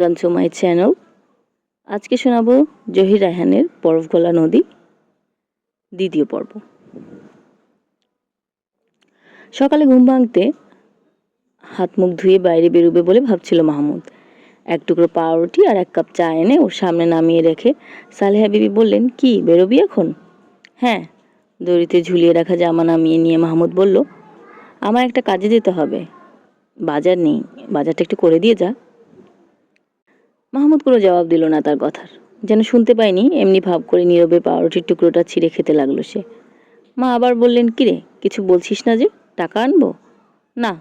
গান to my channel. আজকে শোনাবো জহির রায়হানের বরফগলা নদী, দ্বিতীয় পর্ব। সকালে ঘুম ভাঙতে হাত মুখ ধুয়ে বাইরে বেরোবে বলে ভাবছিল মাহমুদ। এক টুকরো পাউরুটি আর এক কাপ চা এনে ওর সামনে নামিয়ে রেখে সালেহা বিবি বললেন, কি, বেরোবি এখন? হ্যাঁ। দড়িতে ঝুলিয়ে রাখা জামা নামিয়ে নিয়ে মাহমুদ বলল আমার একটা কাজে যেতে হবে। বাজার নেই। বাজারটা একটু করে দিয়ে যা। মাহমুদ কোনো জবাব দিল না তার কথার। যেন শুনতে পায়নি এমনি ভাব করে নীরবে পাউরুটির টুকরোটা ছিঁড়ে খেতে লাগল সে। মা আবার বললেন, কিরে, কিছু বলছিস না যে, টাকা আনব? না,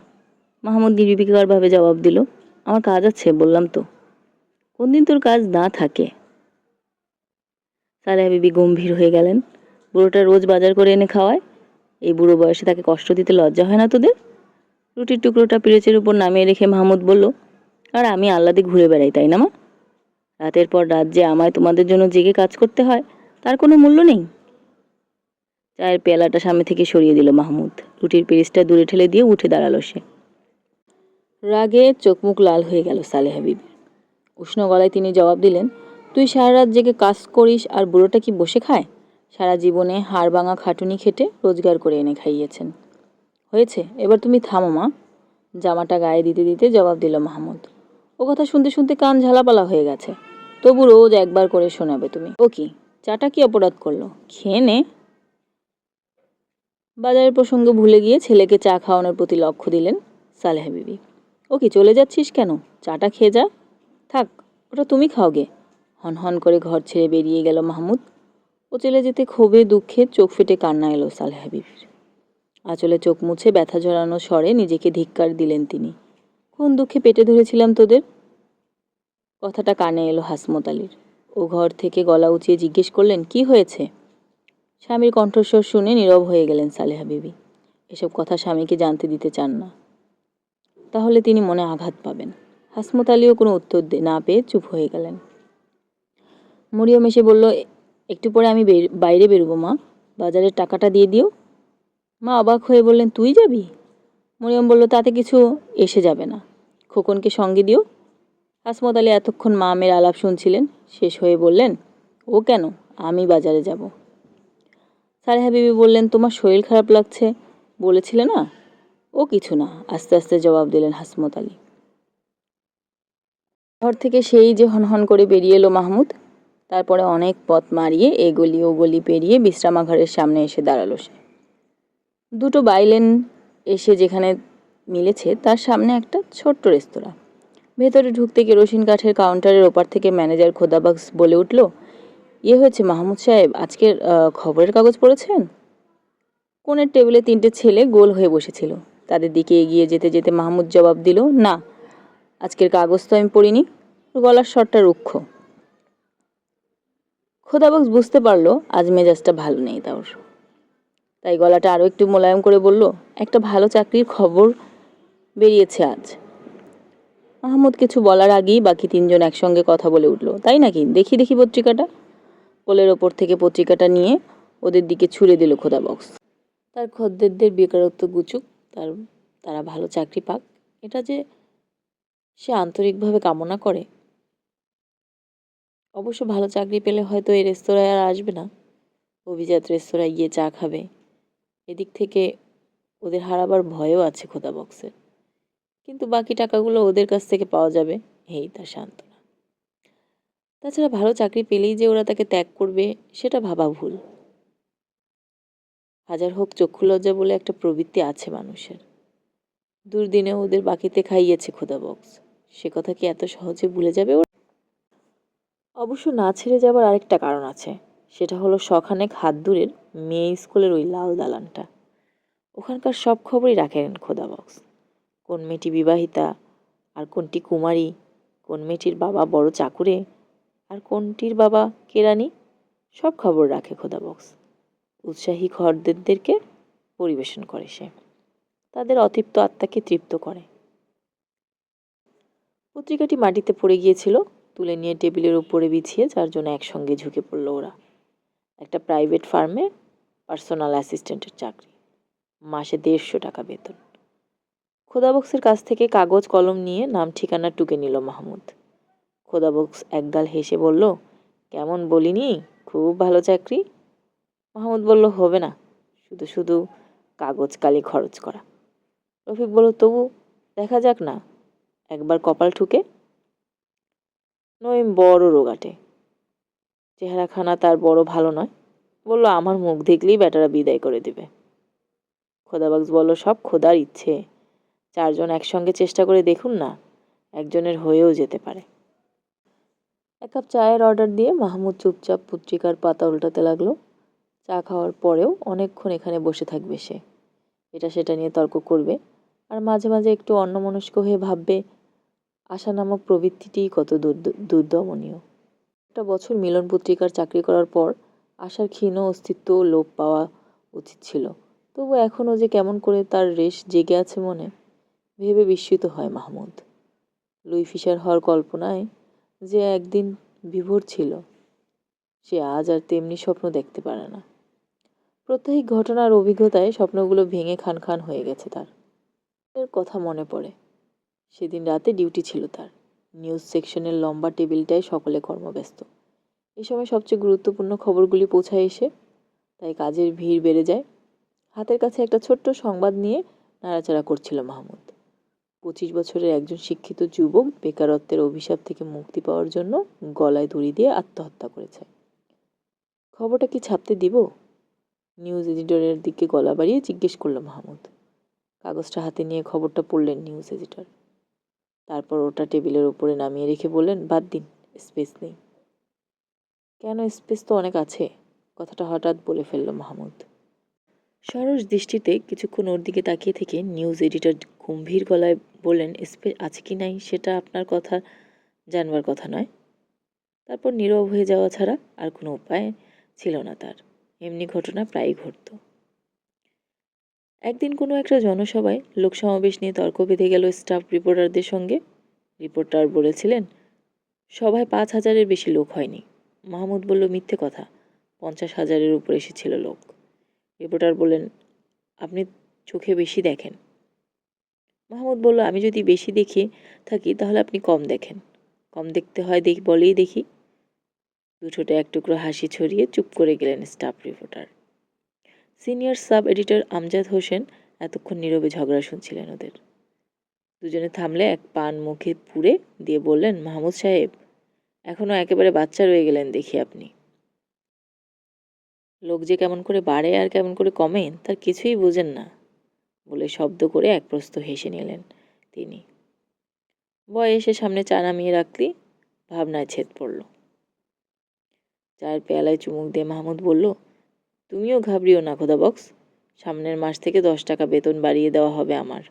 মাহমুদ নির্বিকারভাবে জবাব দিল। আমার কাজ আছে, বললাম তো। কোন দিন তোর কাজ না থাকে? সালেহা বিবি গম্ভীর হয়ে গেলেন। বুড়োটা রোজ বাজার করে এনে খাওয়ায়? এই বুড়ো বয়সে তাকে কষ্ট দিতে লজ্জা হয় না তোদের? রুটির টুকরোটা পিরেচের উপর নামিয়ে রেখে মাহমুদ বলল আর আমি আল্লাদে ঘুরে বেড়াই, তাই না মা? রাতের পর রাত যে আমায় তোমাদের জন্য জেগে কাজ করতে হয়, তার কোনো মূল্য নেই। চায়ের পেয়ালাটা সামনে থেকে সরিয়ে দিল মাহমুদ। রুটির পিরিচটা দূরে ঠেলে দিয়ে উঠে দাঁড়াল সে। রাগে চোখ মুখ লাল হয়ে গেল সালেহা বিবির উষ্ণ গলায় তিনি জবাব দিলেন, তুই সারা রাত জেগে কাজ করিস আর বুড়োটা কি বসে খায়? সারা জীবনে হাড় ভাঙা খাটুনি খেটে রোজগার করে এনে খাইয়েছেন। হয়েছে, এবার তুমি থামো মা। জামাটা গায়ে দিতে দিতে জবাব দিল মাহমুদ। ও কথা শুনতে শুনতে কান ঝালাপালা হয়ে গেছে। তবু রোজ একবার করে শোনাবে তুমি। ও কি? চাটা কি অপরাধ করল? খেয়ে নে। বাজারের প্রসঙ্গ ভুলে গিয়ে ছেলেকে চা খাওয়ানোর প্রতি লক্ষ্য দিলেন সালেহা বিবি। ও কি, চলে যাচ্ছিস কেন? চাটা খেয়ে যা। থাক, ওটা তুমি খাও গে। হন হন করে ঘর ছেড়ে বেরিয়ে গেল মাহমুদ। ও চলে যেতে ক্ষোভে দুঃখে চোখ ফেটে কান্না এলো সালেহা বিবির। আঁচলে চোখ মুছে ব্যথা ঝরানো স্বরে নিজেকে ধিক্কার দিলেন তিনি। কোন দুঃখে পেটে ধরেছিলাম তোদের। কথাটা কানে এলো হাসমত আলীর ও ঘর থেকে গলা উঁচিয়ে জিজ্ঞেস করলেন, কি হয়েছে? স্বামীর কণ্ঠস্বর শুনে নীরব হয়ে গেলেন সালেহা বিবি। এসব কথা স্বামীকে জানতে দিতে চান না। তাহলে তিনি মনে আঘাত পাবেন। হাসমত আলীও কোনো উত্তর না পেয়ে চুপ হয়ে গেলেন। মরিয়ম এসে বলল, একটু পরে আমি বাইরে বেরোবো মা। বাজারের টাকাটা দিয়ে দিও। মা অবাক হয়ে বললেন, তুই যাবি? মরিয়ম বলল, তাতে কিছু এসে যাবে না। খোকনকে সঙ্গে দিও। হাসমত আলী এতক্ষণ মা আমের আলাপ শুনছিলেন, শেষ হয়ে বললেন, ও কেন? আমি বাজারে যাব। সালেহা বিবি বললেন, তোমার শরীর খারাপ লাগছে। বলেছিলে না? ও কিছু না। আস্তে আস্তে জবাব দিলেন হাসমত আলী। ঘর থেকে সেই যে হনহন করে বেরিয়ে এলো মাহমুদ, তারপরে অনেক পথ মারিয়ে এ গলি ও গলি পেরিয়ে বিশ্রামাঘরের সামনে এসে দাঁড়াল সে। দুটো বাইলেন এসে যেখানে মিলেছে, তার সামনে একটা ছোট্ট রেস্তোরাঁ। ভেতরে ঢুকতে কেরোসিন কাঠের কাউন্টারের ওপার থেকে ম্যানেজার খোদাবাক্স বলে উঠল ইয়ে হয়েছে মাহমুদ সাহেব, আজকের খবরের কাগজ পড়েছেন? কোণের টেবিলে তিনটে ছেলে গোল হয়ে বসেছিল। তাদের দিকে এগিয়ে যেতে যেতে মাহমুদ জবাব দিল, না, আজকের কাগজ তো আমি পড়িনি, গলার স্বরটা রুক্ষ। খোদাবাক্স বুঝতে পারল, আজ মেজাজটা ভালো নেই তার তাই গলাটা আরও একটু মোলায়েম করে বলল, একটা ভালো চাকরির খবর বেরিয়েছে আজ। মাহমুদ কিছু বলার আগেই বাকি তিনজন একসঙ্গে কথা বলে উঠল। তাই নাকি? দেখি দেখি পত্রিকাটা। কোলের ওপর থেকে পত্রিকাটা নিয়ে ওদের দিকে ছুড়ে দিল খোদা বক্স। তার খদ্দেরদের বেকারত্ব গুচুক, তার, তারা ভালো চাকরি পাক। এটা যে সে আন্তরিকভাবে কামনা করে। অবশ্য ভালো চাকরি পেলে হয়তো এই রেস্তোরাঁয় আর আসবে না। অভিজাত রেস্তোরাঁয় গিয়ে চা খাবে। এদিক থেকে ওদের হারাবার ভয়ও আছে খোদা বক্সের। কিন্তু বাকি টাকাগুলো ওদের কাছ থেকে পাওয়া যাবে। এই তার সান্ত্বনা। তাছাড়া ভালো চাকরি পেলেই যে ওরা তাকে ত্যাগ করবে, সেটা ভাবা ভুল। হাজার হোক চক্ষু লজ্জা বলে একটা প্রবৃত্তি আছে মানুষের। দুর্দিনে ওদের বাকিতে খাইয়েছে খোদা বক্স। সে কথা কি এত সহজে ভুলে যাবে ওরা? অবশ্য না ছেড়ে যাবার আরেকটা কারণ আছে। সেটা হলো শখানেক হাত দূরের মেয়ে স্কুলের ওই লাল দালানটা। ওখানকার সব খবরই রাখেন খোদা বক্স। কোন মেয়েটি বিবাহিতা, আর কোনটি কুমারী, কোন মেয়েটির বাবা বড় চাকুরে, আর কোনটির বাবা কেরানি সব খবর রাখে খোদা বক্স। উৎসাহী খরদেরদেরকে পরিবেশন করে সে। তাদের অতৃপ্ত আত্মাকে তৃপ্ত করে। পত্রিকাটি মাটিতে পড়ে গিয়েছিল, তুলে নিয়ে টেবিলের উপরে বিছিয়ে চারজনে একসঙ্গে ঝুঁকে পড়ল ওরা। একটা প্রাইভেট ফার্মে পার্সোনাল অ্যাসিস্ট্যান্টের চাকরি। মাসে দেড়শো টাকা বেতন। খোদাবক্সের কাছ থেকে কাগজ, কলম নিয়ে নাম, ঠিকানা টুকে নিল মাহমুদ। খোদাবক্স একগাল হেসে বলল, কেমন বলিনি? খুব ভালো চাকরি। মাহমুদ বলল, হবে না। শুধু শুধু কাগজ কালি খরচ করা। রফিক বলল, তবু দেখা যাক না। একবার কপাল ঠুকে। নইম বড় রোগাটে চেহারাখানা তার বড় ভালো নয়। বলল, আমার মুখ দেখলেই বেটারা বিদায় করে দিবে। খোদাবাক্স বলল, সব খোদার ইচ্ছে। চারজন একসঙ্গে চেষ্টা করে দেখুন না, একজনের হয়েও যেতে পারে। এক কাপ চায়ের অর্ডার দিয়ে মাহমুদ চুপচাপ পত্রিকার পাতা উল্টাতে লাগল। চা খাওয়ার পরেও অনেকক্ষণ এখানে বসে থাকবে সে। এটা সেটা নিয়ে তর্ক করবে আর মাঝে মাঝে একটু অন্যমনস্ক হয়ে ভাববে, আশা নামক প্রবৃত্তিটিই কত দুর্দ- দুর্দমনীয়। একটা বছর মিলন পত্রিকার চাকরি করার পর আশার ক্ষীণ অস্তিত্ব লোপ পাওয়া উচিত ছিল। তবু এখনও যে কেমন করে তার রেশ জেগে আছে মনে ভেবে বিস্মিত হয় মাহমুদ। লুই ফিশার হওয়ার কল্পনায় যে একদিন বিভোর ছিল, সে আজ আর তেমনি স্বপ্ন দেখতে পারে না। প্রত্যেক ঘটনার অভিজ্ঞতায় স্বপ্নগুলো ভেঙে খান খান হয়ে গেছে তার। এর কথা মনে পড়ে। সেদিন রাতে ডিউটি ছিল তার। নিউজ সেকশনের লম্বা টেবিলটায় সকলে কর্মব্যস্ত। এই সময় সবচেয়ে গুরুত্বপূর্ণ খবরগুলি পৌঁছায় এসে, তাই কাজের ভিড় বেড়ে যায়। হাতের কাছে একটা ছোট্ট সংবাদ নিয়ে নাড়াচাড়া করছিল মাহমুদ। পঁচিশ বছরের একজন শিক্ষিত যুবক বেকারত্বের অভিশাপ থেকে মুক্তি পাওয়ার জন্য গলায় দড়ি দিয়ে আত্মহত্যা করেছে। খবরটা কি ছাপতে দিব? নিউজ এডিটরের দিকে গলা বাড়িয়ে জিজ্ঞেস করল মাহমুদ। কাগজটা হাতে নিয়ে খবরটা পড়লেন নিউজ এডিটর। তারপর ওটা টেবিলের ওপরে নামিয়ে রেখে বললেন, বাদ দিন, স্পেস নেই। কেন স্পেস তো অনেক আছে? কথাটা হঠাৎ বলে ফেলল মাহমুদ। সরস দৃষ্টিতে কিছুক্ষণ ওর দিকে তাকিয়ে থেকে নিউজ এডিটর গম্ভীর গলায় বললেন, স্পেস আছে কি নাই? সেটা আপনার কথা, জানবার কথা নয়। তারপর নীরব হয়ে যাওয়া ছাড়া আর কোনো উপায় ছিল না তার। এমনি ঘটনা প্রায়ই ঘটতো। একদিন কোনো একটা জনসভায় লোকসমাবেশ নিয়ে তর্ক বেঁধে গেল স্টাফ রিপোর্টারদের সঙ্গে। রিপোর্টার বলেছিলেন, সভায় পাঁচ হাজারের বেশি লোক হয়নি। মাহমুদ বলল, মিথ্যে কথা। পঞ্চাশ হাজারের উপর এসেছিল লোক। রিপোর্টার বললেন, আপনি চোখে বেশি দেখেন। মাহমুদ বলল, আমি যদি বেশি দেখি থাকি, তাহলে আপনি কম দেখেন। কম দেখতে হয় দেখি, বলেই দেখি। দুঠোটে এক টুকরো হাসি ছড়িয়ে চুপ করে গেলেন staff reporter. Senior sub editor Amjad Hossain এতক্ষণ নীরবে ঝগড়া শুনছিলেন ওদের। দুজনে থামলে এক পান মুখে পুড়ে দিয়ে বললেন, মাহমুদ সাহেব এখনও একেবারে বাচ্চা রয়ে গেলেন দেখি আপনি। লোক যে কেমন করে বাড়ে আর কেমন করে কমে, তার কিছুই বোঝেন না বলে শব্দ করে এক প্রস্ত হেসে নিলেন তিনি। বয় এসে সামনে চা নামিয়ে রাখলি ভাবনায় ছেদ পড়ল। চায়ের পেয়ালায় চুমুক দিয়ে মাহমুদ বলল, তুমিও ঘাবড়িও না খোদা বক্স, সামনের মাস থেকে দশ টাকা বেতন বাড়িয়ে দেওয়া হবে আমার।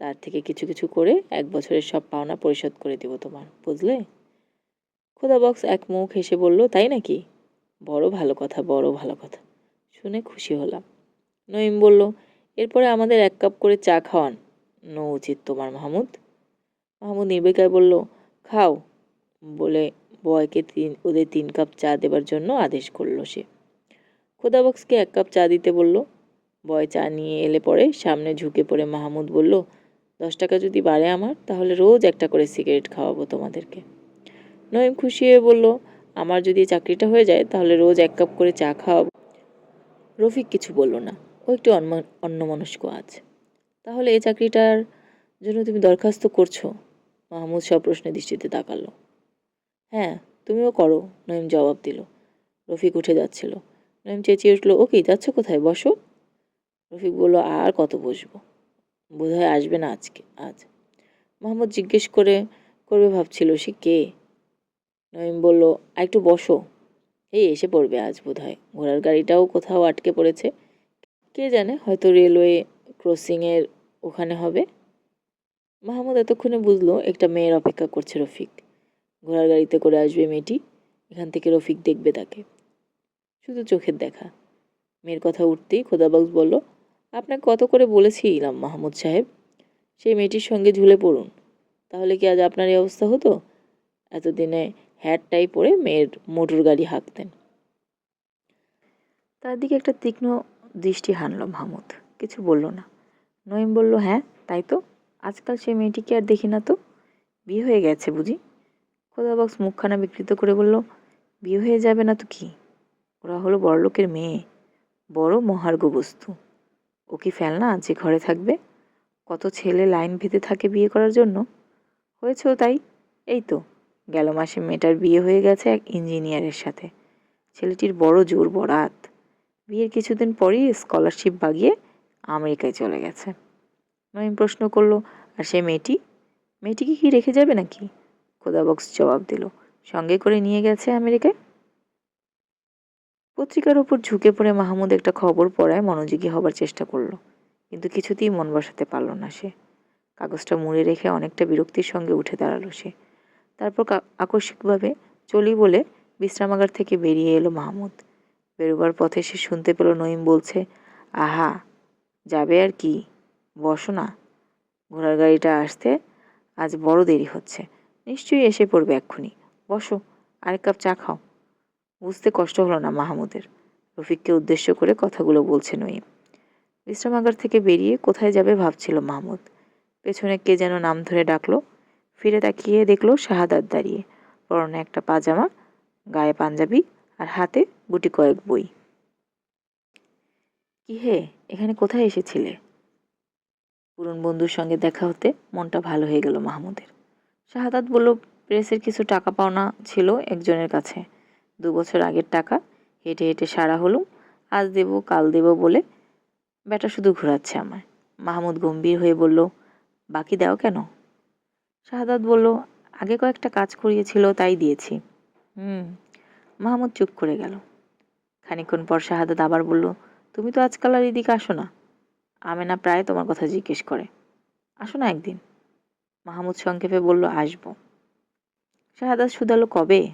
তার থেকে কিছু কিছু করে এক বছরের সব পাওনা পরিশোধ করে দেবো তোমার, বুঝলে? খোদা বক্স এক মুখ হেসে বলল, তাই নাকি? বড় ভালো কথা, বড় ভালো কথা। শুনে খুশি হলাম। নঈম বলল, এরপরে আমাদের এক কাপ করে চা খাওয়ান। নো উচিত তোমার, মাহমুদ। মাহমুদ নির্বিকায় বলল, খাও। বলে বয়কে তিন, ওদের তিন কাপ চা দেবার জন্য আদেশ করল সে। খোদাবক্সকে এক কাপ চা দিতে বলল। বয় চা নিয়ে এলে পরে সামনে ঝুঁকে পড়ে মাহমুদ বলল, দশ টাকা যদি বাড়ে আমার, তাহলে রোজ একটা করে সিগারেট খাওয়াবো তোমাদেরকে। নঈম খুশি হয়ে বলল, আমার যদি চাকরিটা হয়ে যায়, তাহলে রোজ এক কাপ করে চা খাওয়াবো। রফিক কিছু বলল না, ও একটু অন্যমনস্ক আছে তাহলে এই চাকরিটার জন্য তুমি দরখাস্ত করছ? মাহমুদ সব প্রশ্নে দৃষ্টিতে তাকালো। হ্যাঁ তুমিও করো নঈম জবাব দিল। রফিক উঠে যাচ্ছিল। নঈম চেঁচিয়ে উঠল ওকে যাচ্ছ কোথায়? বসো। রফিক বলল, আর কত বসবো? বোধহয় আসবে না আজকে, আজ। মাহমুদ জিজ্ঞেস করে, করবে ভাবছিল সে কে? নঈম বলল, "আর একটু বসো। এই এসে পড়বে আজ বোধ হয় ঘোড়ার গাড়িটাও কোথাও আটকে পড়েছে। কে জানে হয়তো রেলওয়ে ক্রসিংয়ের ওখানে হবে? মাহমুদ এতক্ষণে বুঝলো, একটা মেয়ের অপেক্ষা করছে রফিক। ঘোড়ার গাড়িতে করে আসবে মেয়েটি। এখান থেকে রফিক দেখবে তাকে। শুধু চোখের দেখা। মেয়ের কথা উঠতেই খোদাবাউস বলল, আপনাকে কত করে বলেছিলাম মাহমুদ সাহেব? সেই মেয়েটির সঙ্গে ঝুলে পড়ুন। তাহলে কি আজ আপনার এই অবস্থা হতো? এতদিনে হ্যাটটাই পরে মেয়ের মোটর গাড়ি হাঁকতেন। তার দিকে একটা তীক্ষ্ণ দৃষ্টি হানল মাহমুদ। কিছু বলল না। নঈম বলল হ্যাঁ তাই তো। আজকাল সেই মেয়েটিকে আর দেখি না তো। বিয়ে হয়ে গেছে বুঝি? খোদাবক্স মুখখানা বিকৃত করে বলল, বিয়ে হয়ে যাবে না তো কি? ওরা হলো বড়লোকের মেয়ে। বড় মহার্ঘ বস্তু। ও কি ফেলনা যে ঘরে থাকবে? কত ছেলে লাইন ভেতে থাকে বিয়ে করার জন্য? হয়েছেও তাই। এই তো। গেল মাসে মেয়েটার বিয়ে হয়ে গেছে এক ইঞ্জিনিয়ারের সাথে। ছেলেটির বড় জোর বরাত। বিয়ের কিছুদিন পরই স্কলারশিপ বাগিয়ে আমেরিকায় চলে গেছে। নঈম প্রশ্ন করল, আর সে মেয়েটি? মেয়েটিকে কি রেখে যাবে নাকি? খোদাবক্স জবাব দিল, সঙ্গে করে নিয়ে গেছে আমেরিকায়? পত্রিকার ওপর ঝুঁকে পড়ে মাহমুদ একটা খবর পড়ায় মনোযোগী হবার চেষ্টা করল, কিন্তু কিছুতেই মন বসাতে পারল না সে। কাগজটা মুড়ে রেখে অনেকটা বিরক্তির সঙ্গে উঠে দাঁড়াল সে। তারপর আকস্মিকভাবে চলি বলে বিশ্রামাগার থেকে বেরিয়ে এলো মাহমুদ। বেরোবার পথে সে শুনতে পেল নঈম বলছে, আহা, যাবে আর কি? বসো না। ঘোড়ার গাড়িটা আসতে আজ বড় দেরি হচ্ছে। নিশ্চয়ই এসে পড়বে এক্ষুনি। বসো, আরেক কাপ চা খাও। বুঝতে কষ্ট হলো না মাহমুদের। রফিককে উদ্দেশ্য করে কথাগুলো বলছে নঈম। বিশ্রামাগার থেকে বেরিয়ে কোথায় যাবে ভাবছিল মাহমুদ। পেছনে কে যেন নাম ধরে ডাকলো ফিরে তাকিয়ে দেখল শাহাদাত দাঁড়িয়ে, পরনে একটা পাজামা, গায়ে পাঞ্জাবি আর হাতে গুটি কয়েক বই। কি হে, এখানে কোথায় এসেছিলে? পুরন বন্ধুর সঙ্গে দেখা হতে মনটা ভালো হয়ে গেল মাহমুদের। শাহাদাত বলল, প্রেসের কিছু টাকা পাওনা ছিল একজনের কাছে। দু বছর আগের টাকা, হেঁটে হেঁটে সারা হলুম, আজ দেব, কাল দেব বলে ব্যাটা শুধু ঘোরাচ্ছে আমায়। মাহমুদ গম্ভীর হয়ে বলল, বাকি দাও কেন? শাহাদাত বলল আগে কয়েকটা কাজ করিয়েছিল তাই দিয়েছি। হুম। মাহমুদ চুপ করে গেল। খানিকক্ষণ পর শাহাদাত আবার বলল তুমি তো আজকাল আর এদিকে আসো না। আমেনা প্রায় তোমার কথা জিজ্ঞেস করে। আসো না একদিন। মাহমুদ সংক্ষেপে বলল আসব। শাহাদাত শুধালো কবে?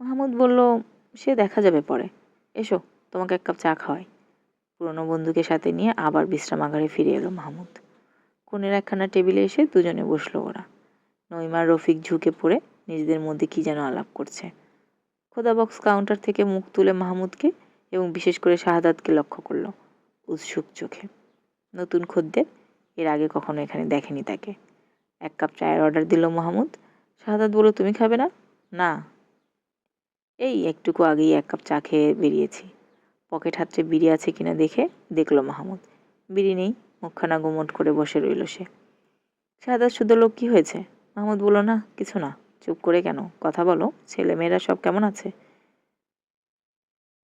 মাহমুদ বলল সে দেখা যাবে পরে। এসো তোমাকে এক কাপ চা খাওয়াই। পুরনো বন্ধুকে সাথে নিয়ে আবার বিশ্রামাগারে ফিরে এলো মাহমুদ। কোণের একখানা টেবিলে এসে দুজনে বসল ওরা। নইমার রফিক ঝুঁকে পড়ে নিজেদের মধ্যে কি যেন আলাপ করছে। খোদা বক্স কাউন্টার থেকে মুখ তুলে মাহমুদকে এবং বিশেষ করে শাহাদাতকে লক্ষ্য করল উৎসুক চোখে। নতুন খদ্দের এর আগে কখনো এখানে দেখেনি তাকে। এক কাপ চায়ের অর্ডার দিল মাহমুদ। শাহাদাত বলল, তুমি খাবে না? না। এই, একটুকু আগেই এক কাপ চা খেয়ে বেরিয়েছি। পকেট হাতড়ে বিড়ি আছে কিনা দেখে দেখল মাহমুদ। বিড়ি নেই। মুখখানা গুমট করে বসে রইল সে। শাহাদাত শুধু লোক কি হয়েছে? মাহমুদ বলো না, কিছু না। চুপ করে কেন? কথা বলো। ছেলে মেয়েরা সব কেমন আছে?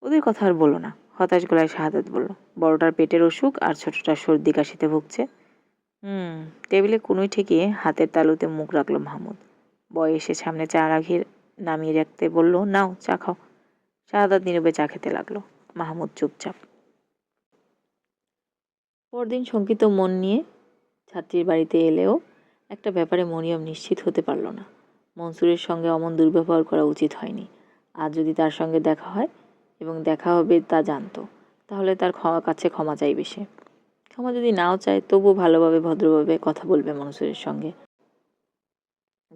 ওদের কথা আর বলো না। হতাশ গলায় শাহাদাত বলল, বড়টার পেটের অসুখ আর ছোটটার সর্দি কাশিতে ভুগছে? হুম, টেবিলে কুনুই ঠেকিয়ে হাতের তালুতে মুখ রাখল মাহমুদ। বয় এসে সামনে চা রাখিয়ে নামিয়ে রাখতে বলল, নাও, চা খাও। শাহাদাত নীরবে চা খেতে লাগল। মাহমুদ চুপচাপ পরদিন শঙ্কিত মন নিয়ে ছাত্রীর বাড়িতে এলেও একটা ব্যাপারে মরিয়ম নিশ্চিত হতে পারল না। মনসুরের সঙ্গে অমন দুর্ব্যবহার করা উচিত হয়নি। আর যদি তার সঙ্গে দেখা হয় এবং দেখা হবে তা জানতো, তাহলে তার ক্ষমা কাছে ক্ষমা চাইবে সে। ক্ষমা যদি নাও চায়, তবুও ভালোভাবে, ভদ্রভাবে কথা বলবে মনসুরের সঙ্গে।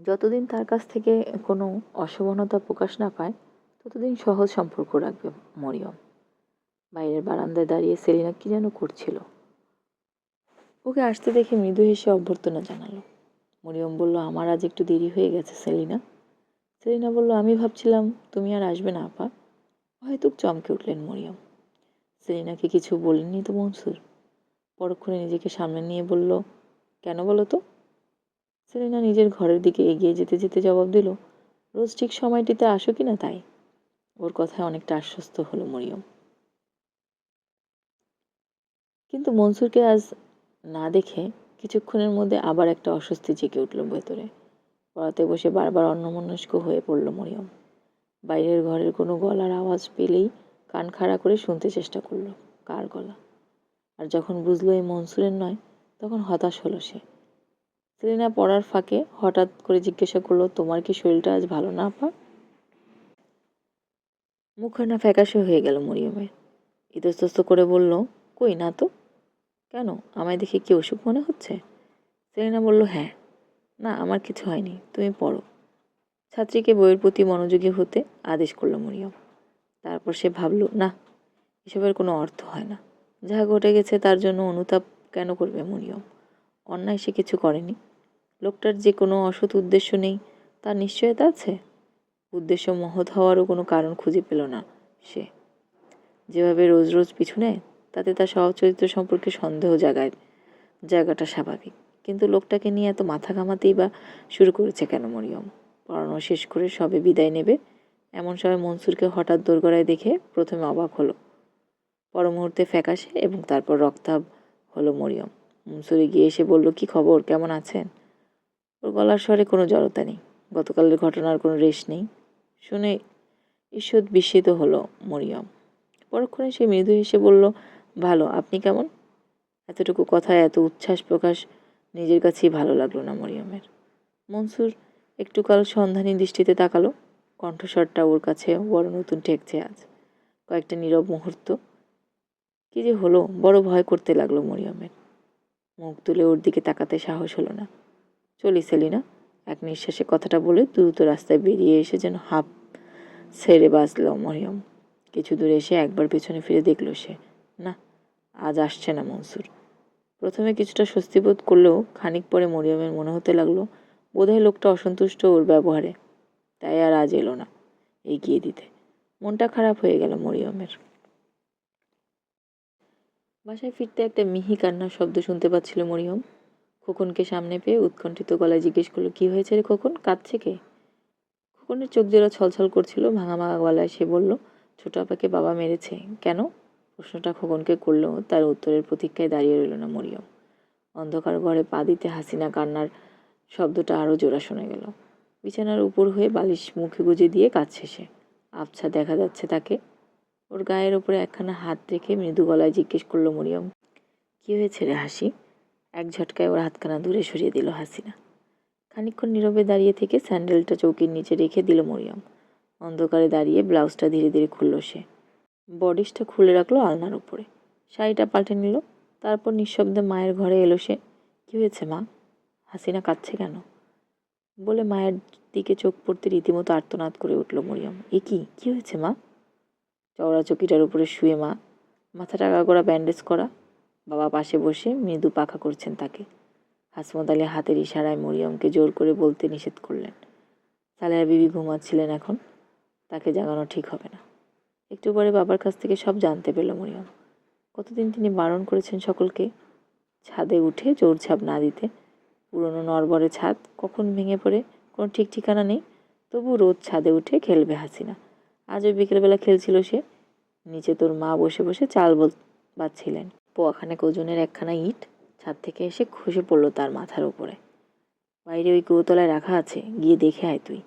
যতদিন তার কাছ থেকে কোনো অশোভনতা প্রকাশ না পায়, ততদিন সহজ সম্পর্ক রাখবে মরিয়ম। বাইরের বারান্দায় দাঁড়িয়ে সেলিনা কি যেন করছিল। ওকে আসতে দেখে মৃদু হেসে অভ্যর্থনা জানালো। মরিয়ম বলল, আমার আজ একটু দেরি হয়ে গেছে, সেলিনা। সেলিনা বলল, আমি ভাবছিলাম তুমি আর আসবে না, আপা। হয়তো চমকে উঠলেন মরিয়ম। সেলিনাকে কিছু বলেননি তো মনসুর। পরক্ষণে নিজেকে সামনে নিয়ে বলল, কেন বলো তো? সেলিনা নিজের ঘরের দিকে এগিয়ে যেতে যেতে জবাব দিল, রোজ ঠিক সময়টিতে আসো কি না তাই? ওর কথায় অনেকটা আশ্বস্ত হলো মরিয়ম। কিন্তু মনসুরকে আজ না দেখে কিছুক্ষণের মধ্যে আবার একটা অস্বস্তি জেগে উঠল ভেতরে। পড়াতে বসে বারবার অন্যমনস্ক হয়ে পড়ল মরিয়ম। বাইরের ঘরের কোনো গলার আওয়াজ পেলেই কান খাড়া করে শুনতে চেষ্টা করল, কার গলা? আর যখন বুঝলো এই মনসুরের নয়, তখন হতাশ হলো সে। সেলিনা পড়ার ফাঁকে হঠাৎ করে জিজ্ঞাসা করল, তোমার কি শরীরটা আজ ভালো না, আপা? মুখখানা ফ্যাকাশে হয়ে গেল মরিয়মের। ইতস্তস্ত করে বলল, কই না তো? কেন? আমায় দেখে কি অসুখ মনে হচ্ছে? সেলিনা বলল হ্যাঁ। না, আমার কিছু হয়নি। তুমি পড়ো। ছাত্রীকে বইয়ের প্রতি মনোযোগী হতে আদেশ করল মরিয়ম। তারপর সে ভাবল, না, এসবের কোনো অর্থ হয় না। যা ঘটে গেছে তার জন্য অনুতাপ কেন করবে মরিয়ম? অন্যায় সে কিছু করেনি। লোকটার যে কোনো অসৎ উদ্দেশ্য নেই, তার নিশ্চয়তা আছে? উদ্দেশ্য মহৎ হওয়ারও কোনো কারণ খুঁজে পেল না সে। যেভাবে রোজ রোজ পিছু নেয় তাতে তার স্বভাব চরিত্র সম্পর্কে সন্দেহ জাগায়, জায়গাটা স্বাভাবিক। কিন্তু লোকটাকে নিয়ে এত মাথা ঘামাতেই বা শুরু করেছে কেন মরিয়ম? পড়ানো শেষ করে সবে বিদায় নেবে? এমন সময় মনসুরকে হঠাৎ দোরগড়ায় দেখে প্রথমে অবাক হলো। পর মুহূর্তে ফ্যাকাশে এবং তারপর রক্তাভ হলো মরিয়ম। মনসুর গিয়ে এসে বলল, কি খবর? কেমন আছেন? ওর গলার স্বরে কোনো জড়তা নেই। গতকালের ঘটনার কোনো রেশ নেই। শুনে ঈশ্বর বিস্মিত হলো মরিয়ম। পরক্ষণে সে মৃদু হেসে বলল ভালো, আপনি কেমন? এতটুকু কথায় এত উচ্ছ্বাস প্রকাশ নিজের কাছেই ভালো লাগল না মরিয়মের। মনসুর একটু কাল সন্ধানী দৃষ্টিতে তাকালো, কণ্ঠস্বরটা ওর কাছে বড় নতুন ঠেকছে আজ। কয়েকটা নীরব মুহূর্ত। কি যে হলো, বড় ভয় করতে লাগল মরিয়মের। মুখ তুলে ওর দিকে তাকাতে সাহস হলো না। চলি সেলিনা, এক নিঃশ্বাসে কথাটা বলে দ্রুত রাস্তায় বেরিয়ে এসে যেন হাফ ছেড়ে বাঁচল মরিয়ম। কিছু দূরে এসে একবার পেছনে ফিরে দেখল সে। না আজ আসছে না মনসুর। প্রথমে কিছুটা স্বস্তি বোধ করলেও খানিক পরে মরিয়মের মনে হতে লাগল, বোধহয় লোকটা অসন্তুষ্ট ওর ব্যবহারে। তাই আর আজ এলো না, এগিয়ে দিতে। মনটা খারাপ হয়ে গেল মরিয়মের। বাসায় ফিরতে একটা মিহি কান্নার শব্দ শুনতে পাচ্ছিল মরিয়ম। খোকনকে সামনে পেয়ে উৎকণ্ঠিত গলায় জিজ্ঞেস করল, কি হয়েছে রে খোকন? কাঁদছে কে? খোকনের চোখ জোড়া ছলছল করছিল, ভাঙা ভাঙা গলায় সে বলল, ছোট আপাকে বাবা মেরেছে। কেন? প্রশ্নটা খোকনকে করলেও তার উত্তরের প্রতীক্ষায় দাঁড়িয়ে রইল না মরিয়ম। অন্ধকার ঘরে পা দিতে হাসিনা কান্নার শব্দটা আরও জোড়া শোনা গেল। বিছানার উপর হয়ে বালিশ মুখে গুজে দিয়ে কাঁদছে সে। আবছা দেখা যাচ্ছে তাকে। ওর গায়ের ওপরে একখানা হাত রেখে মৃদু গলায় জিজ্ঞেস করল মরিয়ম, কী হয়েছে রে হাসি? এক ঝটকায় ওর হাতখানা দূরে সরিয়ে দিল হাসিনা। খানিকক্ষণ নীরবে দাঁড়িয়ে থেকে স্যান্ডেলটা চৌকির নিচে রেখে দিল মরিয়ম। অন্ধকারে দাঁড়িয়ে ব্লাউজটা ধীরে ধীরে খুলল সে। বডিসটা খুলে রাখল আলনার উপরে। শাড়িটা পাল্টে নিল। তারপর নিঃশব্দে মায়ের ঘরে এলো সে। কী হয়েছে মা? হাসিনা কাঁদছে কেন? বলে মায়ের দিকে চোখ পড়তে রীতিমতো আর্তনাদ করে উঠল মরিয়ম। এ কি? কী হয়েছে মা? চওড়া চকিটার উপরে শুয়ে মা। মাথা টাকা করা, ব্যান্ডেজ করা। বাবা পাশে বসে মৃদু পাখা করছেন তাকে। হাসমত আলী হাতের ইশারায় মরিয়মকে জোর করে বলতে নিষেধ করলেন। সালেহা বিবি ঘুমাচ্ছিলেন এখন। তাকে জাগানো ঠিক হবে না। একটু পরে বাবার কাছ থেকে সব জানতে পেল মরিয়ম। কতদিন তিনি বারণ করেছেন সকলকে? ছাদে উঠে জোরঝাপ না দিতে। পুরনো নরবরে ছাদ কখন ভেঙে পড়ে? কোনো ঠিক ঠিকানা নেই। তবু রোজ ছাদে উঠে খেলবে হাসিনা। আজও বিকেলবেলা খেলছিল সে। নিচে তোর মা বসে বসে চাল বল বাচ্ছিলেন পোয়াখানেক ওজনের একখানা ইট ছাদ থেকে এসে খসে পড়ল তার মাথার উপরে। বাইরে ওই কুয়োতলায় রাখা আছে, গিয়ে দেখে আয় তুই।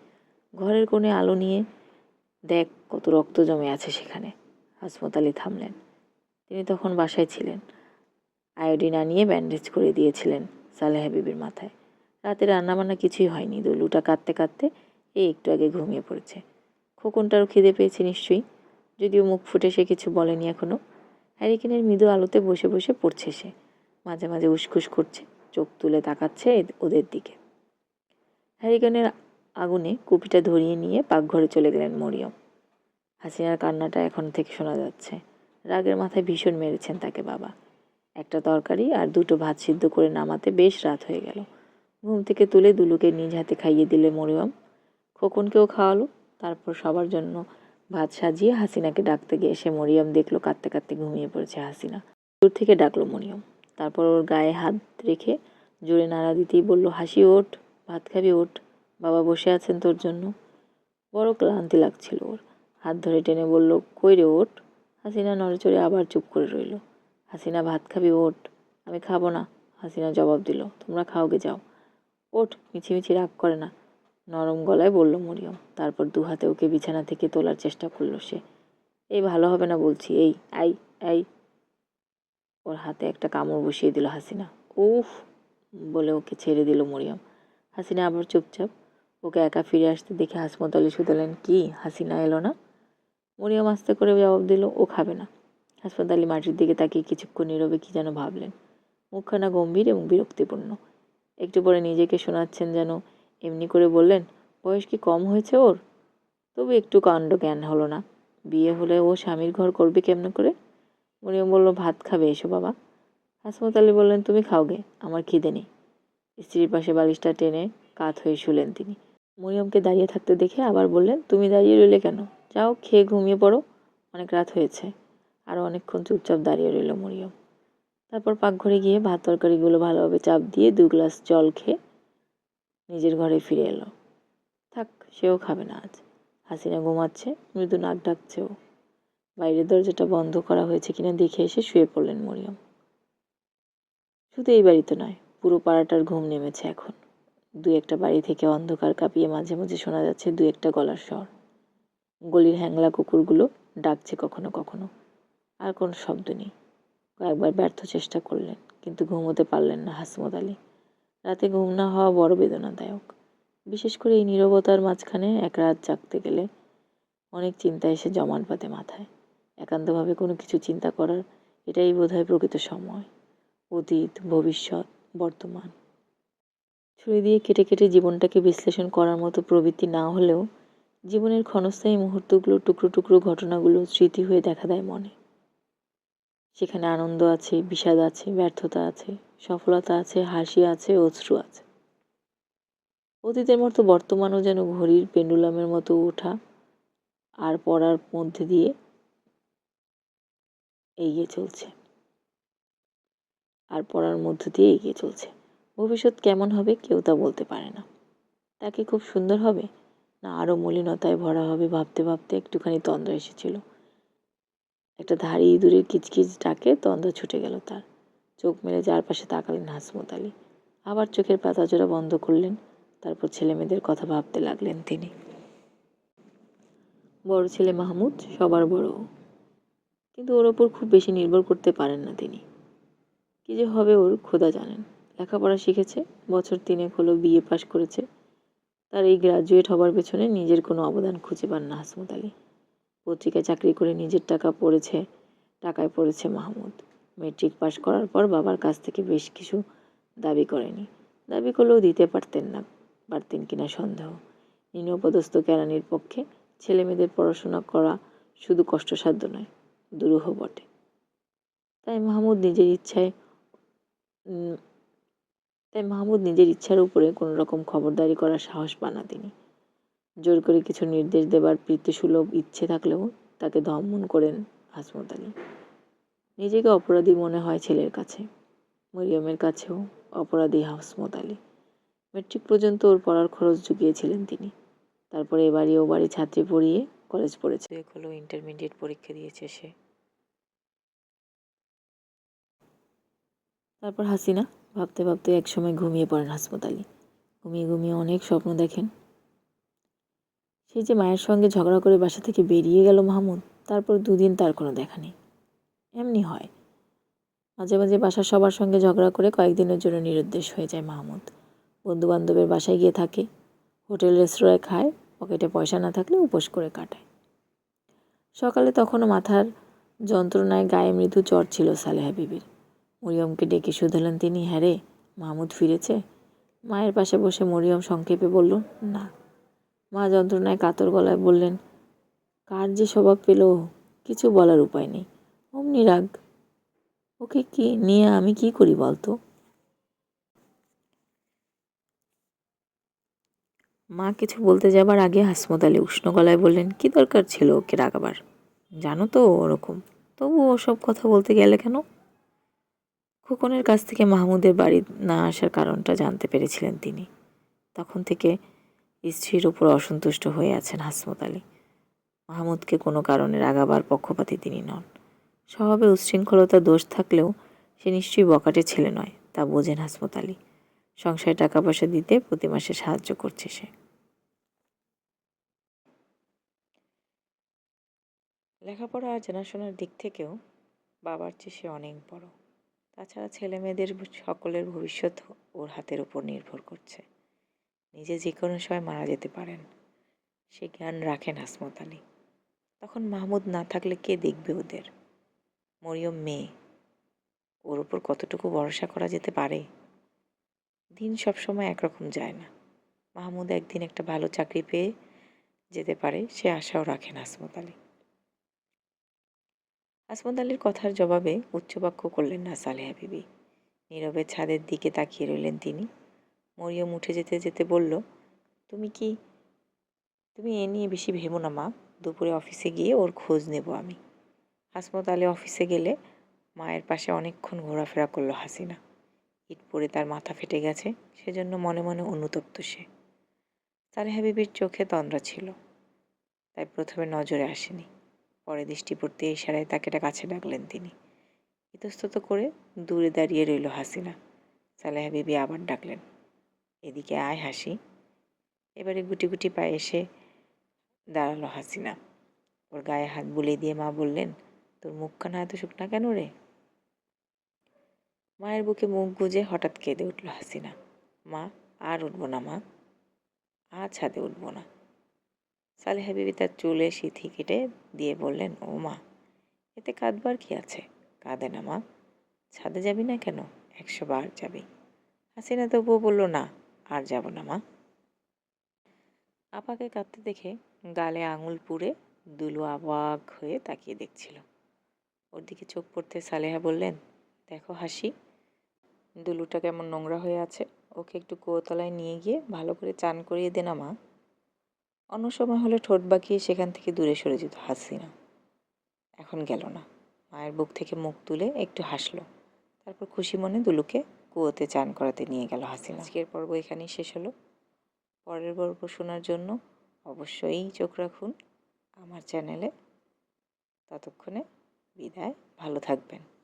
ঘরের কোণে আলো নিয়ে দেখ কত রক্ত জমে আছে সেখানে। হাসমত আলী থামলেন। তিনি তখন বাসায় ছিলেন। আয়োডিন আনিয়ে ব্যান্ডেজ করে দিয়েছিলেন সালেহা বিবির মাথায়। রাতে রান্নাবান্না কিছুই হয়নি। দলুটা কাঁদতে কাঁদতে এই একটু আগে ঘুমিয়ে পড়েছে। খোকনটারও খিদে পেয়েছে নিশ্চয়ই। যদিও মুখ ফুটে সে কিছু বলেনি এখনও হ্যারিকেনের মৃদু আলোতে বসে বসে পড়ছে সে। মাঝে মাঝে উসখুস করছে। চোখ তুলে তাকাচ্ছে ওদের দিকে। হ্যারিকেনের আগুনে কুপিটা ধরিয়ে নিয়ে পাকঘরে চলে গেলেন মরিয়ম। হাসিনার কান্নাটা এখন থেকে শোনা যাচ্ছে। রাগের মাথায় ভীষণ মেরেছেন তাকে বাবা। একটা তরকারি আর দুটো ভাত সিদ্ধ করে নামাতে বেশ রাত হয়ে গেল। ঘুম থেকে তুলে দুলুকে নিজ হাতে খাইয়ে দিলে মরিয়ম। খোকনকেও খাওয়ালো। তারপর সবার জন্য ভাত সাজিয়ে হাসিনাকে ডাকতে গিয়ে এসে মরিয়ম দেখল কাঁদতে কাঁদতে ঘুমিয়ে পড়েছে হাসিনা। দূর থেকে ডাকলো মরিয়ম। তারপর ওর গায়ে হাত রেখে জোরে নাড়া দিতেই বলল, হাসি, ওঠ। ভাত খাবি, ওঠ। বাবা বসে আছেন তোর জন্য। বড় ক্লান্তি লাগছিল ওর। হাত ধরে টেনে বলল, কই রে ওঠ হাসিনা নড়েচড়ে আবার চুপ করে রইল। হাসিনা, ভাত খাবি ওঠ আমি খাব না, হাসিনা জবাব দিল। তোমরা খাওগে যাও। ওঠ মিছিমিছি রাগ করে না। নরম গলায় বলল মরিয়ম। তারপর দু হাতে ওকে বিছানা থেকে তোলার চেষ্টা করল সে। এই ভালো হবে না, বলছি। এই, আই আই। ওর হাতে একটা কামড় বসিয়ে দিল হাসিনা। উফ, বলে ওকে ছেড়ে দিল মরিয়ম। হাসিনা আবার চুপচাপ ওকে একা ফিরে আসতে দেখে হাসমত আলী শুধালেন কি? হাসিনা এলো না? মরিয়ম আস্তে করে জবাব দিল, ও খাবে না। হাসমত আলী মাটির দিকে তাকিয়ে কিছুক্ষণ নীরবে কি যেন ভাবলেন। মুখখানা গম্ভীর এবং বিরক্তিপূর্ণ। একটু পরে নিজেকে শোনাচ্ছেন যেন এমনি করে বললেন, বয়স কি কম হয়েছে ওর? তবু একটু কাণ্ড জ্ঞান হলো না। বিয়ে হলে ও স্বামীর ঘর করবে কেমন করে? মরিয়ম বলল, ভাত খাবে এসো বাবা। হাসমত আলী বললেন, তুমি খাওগে, আমার খিদে নেই। স্ত্রীর পাশে বালিশটা টেনে কাত হয়ে শুলেন তিনি। মরিয়মকে দাঁড়িয়ে থাকতে দেখে আবার বললেন, তুমি দাঁড়িয়ে রইলে কেন? যাও, খেয়ে ঘুমিয়ে পড়ো। অনেক রাত হয়েছে। আরও অনেকক্ষণ চুপচাপ দাঁড়িয়ে রইল মরিয়ম। তারপর পাকঘরে গিয়ে ভাত তরকারিগুলো ভালোভাবে চাপ দিয়ে দু গ্লাস জল খেয়ে নিজের ঘরে ফিরে এলো। থাক, সেও খাবে না আজ। হাসিনা ঘুমাচ্ছে, মৃদু নাক ডাকছেও। বাইরের দরজাটা বন্ধ করা হয়েছে কিনা দেখে এসে শুয়ে পড়লেন মরিয়ম। শুধু এই বাড়িতে নয়, পুরো পাড়াটার ঘুম নেমেছে এখন। দু একটা বাড়ি থেকে অন্ধকার কাঁপিয়ে মাঝে মাঝে শোনা যাচ্ছে দু একটা গলার স্বর। গলির হ্যাংলা কুকুরগুলো ডাকছে কখনো কখনো। আর কোনো শব্দ নেই। কয়েকবার ব্যর্থ চেষ্টা করলেন, কিন্তু ঘুমোতে পারলেন না হাসমত আলী। রাতে ঘুম না হওয়া বড় বেদনাদায়ক। বিশেষ করে এই নীরবতার মাঝখানে এক রাত জাগতে গেলে অনেক চিন্তা এসে জমান পাতে মাথায়। একান্তভাবে কোনো কিছু চিন্তা করার এটাই বোধহয় প্রকৃত সময়। অতীত, ভবিষ্যৎ, বর্তমান। ছুরি দিয়ে কেটে কেটে জীবনটাকে বিশ্লেষণ করার মতো প্রবৃত্তি না হলেও জীবনের ক্ষণস্থায়ী মুহূর্তগুলো, টুকরো টুকরো ঘটনাগুলো স্মৃতি হয়ে দেখা দেয় মনে। সেখানে আনন্দ আছে, বিষাদ আছে, ব্যর্থতা আছে, সফলতা আছে, হাসি আছে, অশ্রু আছে। অতীতের মতো বর্তমানও যেন ঘড়ির পেন্ডুলামের মতো ওঠা আর পড়ার মধ্যে দিয়ে এগিয়ে চলছে। আর পড়ার মধ্য দিয়ে এগিয়ে চলছে। ভবিষ্যৎ কেমন হবে কেউ তা বলতে পারে না। তা কি খুব সুন্দর হবে? না আরও মলিনতায় ভরা হবে ভাবতে ভাবতে একটুখানি তন্দ্রা এসেছিল। একটা ধারি ইঁদুরের কিচকিচ ডাকে তন্দ্রা ছুটে গেল তার। চোখ মেলে চারপাশে তাকালেন হাসমত আলী। আবার চোখের পাতা জোড়া বন্ধ করলেন। তারপর ছেলে মেয়েদের কথা ভাবতে লাগলেন তিনি। বড় ছেলে মাহমুদ, সবার বড়। কিন্তু ওর ওপর খুব বেশি নির্ভর করতে পারেন না তিনি। কী যে হবে ওর, খোদা জানেন। লেখাপড়া শিখেছে, বছর তিনেক হলো বিএ পাশ করেছে। তার এই গ্রাজুয়েট হবার পেছনে নিজের কোনো অবদান খুঁজে পান না হাসমত আলী। পত্রিকায় চাকরি করে নিজের টাকা পড়েছে, টাকায় পড়েছে মাহমুদ। মেট্রিক পাশ করার পর বাবার কাছ থেকে বেশ কিছু দাবি করেনি। দাবি করলেও দিতে পারতেন না, পারতেন কিনা সন্দেহ। নিম্নপদস্থ কেরানির পক্ষে ছেলে মেয়েদের পড়াশোনা করা শুধু কষ্টসাধ্য নয়, দুরূহ বটে। তাই মাহমুদ নিজের ইচ্ছায় তাই মাহমুদ নিজের ইচ্ছার উপরে কোনো রকম খবরদারি করার সাহস পান না তিনি। জোর করে কিছু নির্দেশ দেবার প্রীতিসুলভ ইচ্ছে থাকলেও তাকে দমন করেন হাসমত আলী। নিজেকে অপরাধী মনে হয় ছেলের কাছে মরিয়মের কাছেও অপরাধী হাসমত আলী। মেট্রিক পর্যন্ত ওর পড়ার খরচ জুগিয়েছিলেন তিনি। তারপরে এবারই ও বাড়ি ছাত্রী পড়িয়ে কলেজ পড়েছে। এক হলো ইন্টারমিডিয়েট পরীক্ষা দিয়েছে সে। তারপর হাসিনা ভাবতে ভাবতে একসময় ঘুমিয়ে পড়েন হাসমত আলী। ঘুমিয়ে ঘুমিয়ে অনেক স্বপ্ন দেখেন। সেই যে মায়ের সঙ্গে ঝগড়া করে বাসা থেকে বেরিয়ে গেল মাহমুদ, তারপর দুদিন তার কোনো দেখা নেই। এমনি হয়। মাঝে মাঝে বাসার সবার সঙ্গে ঝগড়া করে কয়েকদিনের জন্য নিরুদ্দেশ হয়ে যায় মাহমুদ। বন্ধু বান্ধবের বাসায় গিয়ে থাকে, হোটেল, রেস্তোরাঁয় খায়, পকেটে পয়সা না থাকলে উপোস করে কাটায়। সকালে তখনও মাথার যন্ত্রণায় গায়ে মৃদু জ্বর ছিল সালেহা বিবির মরিয়মকে ডেকে শুধালেন তিনি হ্যারে মাহমুদ ফিরেছে? মায়ের পাশে বসে মরিয়ম সংক্ষেপে বলল, না। মা যন্ত্রণায় কাতর গলায় বললেন, কার যে স্বভাব পেল কিছু বলার উপায় নেই। অমনি রাগ। ওকে কি নিয়ে আমি কি করি বলতো? মা কিছু বলতে যাবার আগে হাসমত আলী উষ্ণ গলায় বললেন, কি দরকার ছিল ওকে রাগাবার? জানো তো ওরকম। তবু ওসব কথা বলতে গেলে কেন? খোকনের কাছ থেকে মাহমুদের বাড়ি না আসার কারণটা জানতে পেরেছিলেন তিনি। তখন থেকে স্ত্রীর উপর অসন্তুষ্ট হয়ে আছেন হাসমত আলী। মাহমুদকে কোনো কারণে রাগাবার পক্ষপাতী তিনি নন। স্বভাবে উচ্ছৃঙ্খলতা দোষ থাকলেও সে নিশ্চয়ই বকাটে ছেলে নয়, তা বোঝেন হাসমত আলী। সংসারে টাকা পয়সা দিতে প্রতি মাসে সাহায্য করছে সে। লেখাপড়া আর জানাশোনার দিক থেকেও বাবার চেয়ে সে অনেক বড়। তাছাড়া ছেলে মেয়েদের সকলের ভবিষ্যৎ ওর হাতের উপর নির্ভর করছে। নিজে যে কোনো সময় মারা যেতে পারেন। সে জ্ঞান রাখেন হাসমত আলী। তখন মাহমুদ না থাকলে কে দেখবে ওদের? মরিয়ম মেয়ে। ওর ওপর কতটুকু ভরসা করা যেতে পারে? দিন সবসময় একরকম যায় না। মাহমুদ একদিন একটা ভালো চাকরি পেয়ে যেতে পারে, সে আশাও রাখেন আসমত আলী। আসমত আলীর কথার জবাবে উচ্চবাক্য করলেন না সালেহা বিবি। নীরবে ছাদের দিকে তাকিয়ে রইলেন তিনি। মরিয়ম উঠে যেতে যেতে বলল, তুমি কি, তুমি এ নিয়ে বেশি ভেবো না মা। দুপুরে অফিসে গিয়ে ওর খোঁজ নেব আমি। হাসমত আলী অফিসে গেলে মায়ের পাশে অনেকক্ষণ ঘোরাফেরা করল হাসিনা। ইট পড়ে তার মাথা ফেটে গেছে, সেজন্য মনে মনে অনুতপ্ত সে। সালেহা বিবির চোখে তন্দ্রা ছিল, তাই প্রথমে নজরে আসেনি। পরে দৃষ্টি পড়তে ইশারায় তাকে কাছে ডাকলেন তিনি। ইতস্তত করে দূরে দাঁড়িয়ে রইল হাসিনা। সালেহা বিবি আবার ডাকলেন, এদিকে আয় হাসি। এবারে গুটি গুটি পায়ে এসে দাঁড়াল হাসিনা। ওর গায়ে হাত বুলিয়ে দিয়ে মা বললেন, তোর মুখখানা এত শুকনা কেন রে? মায়ের বুকে মুখ গুজে হঠাৎ কেঁদে উঠল হাসিনা। মা, আর উঠবো না মা, আর ছাদে উঠবো না। সালেহা বিবি তার চুলে সিথি কেটে দিয়ে বললেন, ও মা, এতে কাঁদবার কি আছে? কাঁদে না মা। ছাদে যাবি না কেন? একশো বার যাবি। হাসিনা তবুও বলল, না, আর যাব না মা। আপাকে কাঁদতে দেখে গালে আঙুল পুড়ে দুলু অবাক হয়ে তাকিয়ে দেখছিল। ওর দিকে চোখ পড়তে সালেহা বললেন, দেখো হাসি, দুলুটা কেমন নোংরা হয়ে আছে। ওকে একটু কুয়োতলায় নিয়ে গিয়ে ভালো করে চান করিয়ে দে না মা। অন্য সময় হলে ঠোঁট বাঁকিয়ে সেখান থেকে দূরে সরে যেত হাসিনা। এখন গেল না। মায়ের বুক থেকে মুখ তুলে একটু হাসলো। তারপর খুশি মনে দুলুকে কুয়োতে চান করাতে নিয়ে গেল হাসিনা। আজকের পর্ব এখানেই শেষ হলো। পরের পর্ব শোনার জন্য অবশ্যই চোখ রাখুন। আমার চ্যানেলে ততক্ষণে বিদায়। ভালো থাকবেন।